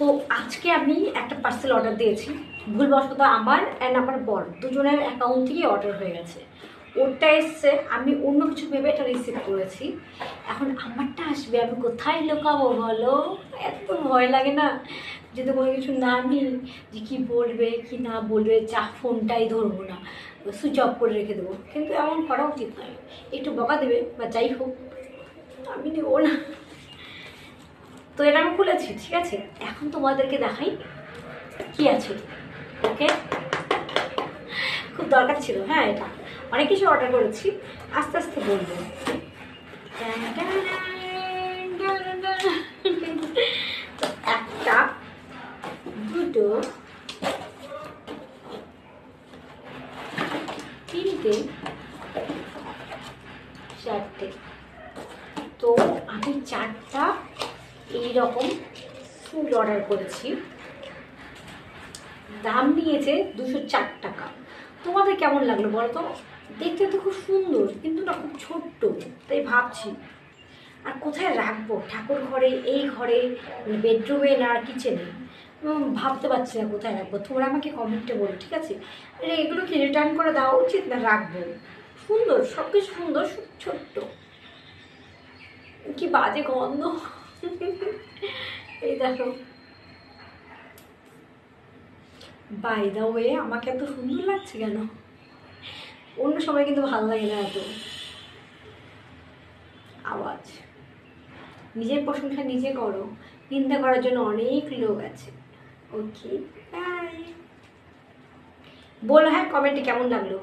তো আজকে আমি একটা পার্সেল অর্ডার দিয়েছি। ভুলবশত আমার অ্যান্ড আমার বর দুজনের অ্যাকাউন্ট থেকেই অর্ডার হয়ে গেছে। ওরটা এসছে, আমি অন্য কিছু ভেবে এটা রিসিভ করেছি। এখন আমারটা আসবে, আমি কোথায় লোকাবো বলো? এত ভয় লাগে না? যদি কোনো কিছু না নিই, যে কী বলবে, কি না বলবে, যা ফোনটাই ধরবো না। সুইচ অফ করে রেখে দেবো। কিন্তু এমন করা উচিত নয়। একটু বকা দেবে বা যাই হোক, আমি নেব না। তো এটা আমি খুলেছি, ঠিক আছে? এখন তোমাদেরকে দেখাই কি আছে। ওকে? খুব দরকার ছিল হ্যাঁ এটা। অনেক কিছু অর্ডার করেছি। আস্তে আস্তে বলব। একটা, দুটো, তিনটে, চারটে। তো আমি চারটা এইরকম ফুড অর্ডার করেছি। দাম নিয়েছে দুশো চার টাকা। তোমাদের কেমন লাগল বলো তো? দেখতে তো খুব সুন্দর, কিন্তু না খুব ছোট্ট, তাই ভাবছি। আর কোথায় রাখব? ঠাকুর ঘরে, এই ঘরে বেডরুমে না কিচেনে ভাবতে পারছি না কোথায় রাখব। তোমরা আমাকে কমেন্টে বলো, ঠিক আছে? আরে, এগুলো কি রিটার্ন করে দেওয়া উচিত না রাখব? সুন্দর সব কিছু সুন্দর ছোট্ট। কি বাজে গন্ধ। এই দেখো। বাই দা ওয়ে আমাকে এত সুন্দর লাগছে কেন? অন্য সময় কিন্তু ভালো লাগে না এত। আওয়াজ। নিজের প্রশংসা নিজে করো। নিন্দা করার জন্য অনেক লোক আছে। ওকে বাই বলো হ্যাঁ কমেন্টে কেমন লাগল?